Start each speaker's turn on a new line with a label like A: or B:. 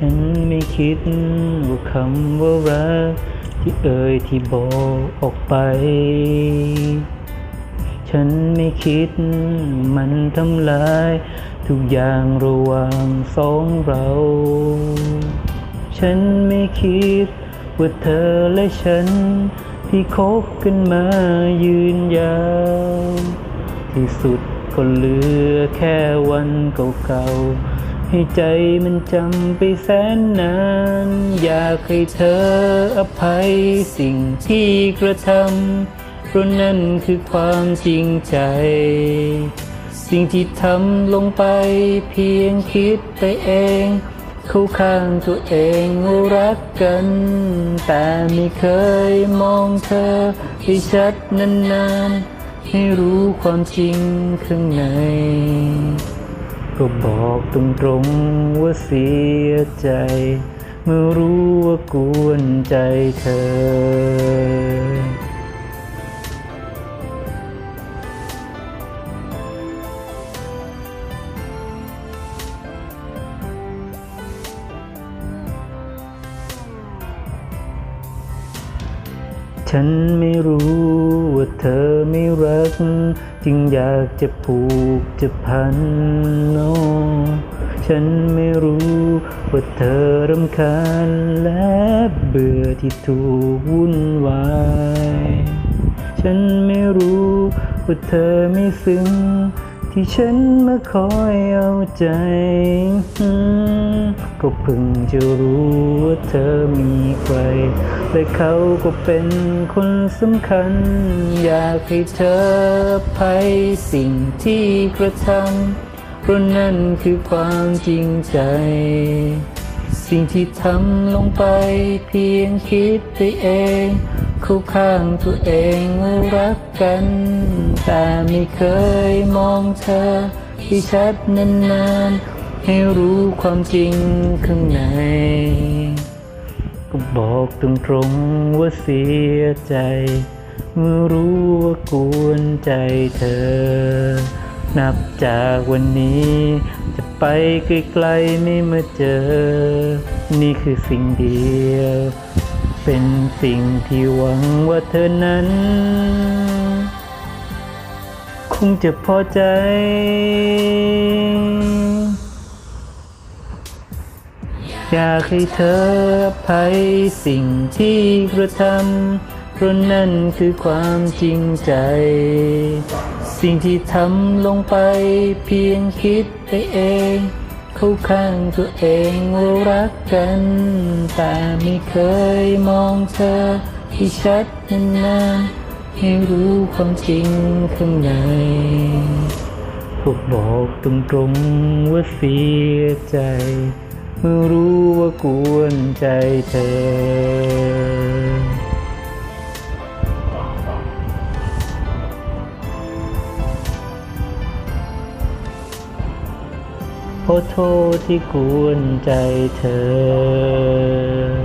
A: ฉันไม่คิดว่าคำว่ารักที่เอ่ยที่บอกออกไป ฉันไม่คิดมันทำลาย ทุกอย่างระหว่างสองเรา ฉันไม่คิดว่าเธอและฉัน ที่คบกันมายืนยาว ที่สุดก็เหลือแค่วันเก่าๆ ให้ใจมันจำไปแสนนาน อยากให้เธออภัยสิ่งที่กระทำเพราะนั่นคือความจริงใจ สิ่งที่ทำลงไปเพียงคิดไปเอง เข้าข้างตัวเองรักกัน แต่ไม่เคยมองเธอให้ชัดนานๆ ให้รู้ความจริงข้างใน ก็บอกตรงๆว่าเสียใจ เมื่อรู้ว่ากวนใจเธอ ฉันไม่รู้ว่าเธอไม่รัก จึงอยากจะผูกจะพันโน ฉันไม่รู้ว่าเธอรำคาญและเบื่อที่ถูกวุ่นวาย ฉันไม่รู้ว่าเธอไม่ซึ้ง ที่ฉันมาคอยเอาใจ ก็เพิ่งจะรู้ว่าเธอมีใคร และเขาก็เป็นคนสำคัญ อยากให้เธออภัยสิ่งที่กระทำเพราะนั่นคือความจริงใจ สิ่งที่ทำลงไปเพียงคิดไปเองเข้าข้างตัวเองว่ารักกัน แต่ไม่เคยมองเธอที่ชัดนานๆ ให้รู้ความจริงข้างใน ก็บอกตรงๆว่าเสียใจ เมื่อรู้ว่ากวนใจเธอ นับจากวันนี้ จะไปไกลๆไม่มาเจอ นี่คือสิ่งเดียว เป็นสิ่งที่หวังว่าเธอนั้น คงจะพอใจ อยากให้เธอภัยสิ่งที่กระทำเพราะนั่นคือความจริงใจ สิ่งที่ทำลงไปเพียงคิดไปเอง เข้าข้างตัวเองว่ารักกัน แต่ไม่เคยมองเธอที่ชัดนานๆให้รู้ความจริงข้างในก็บอกตรงๆว่าเสียใจ เมื่อรู้ว่ากวนใจเธอ โทษที่กวนใจเธอ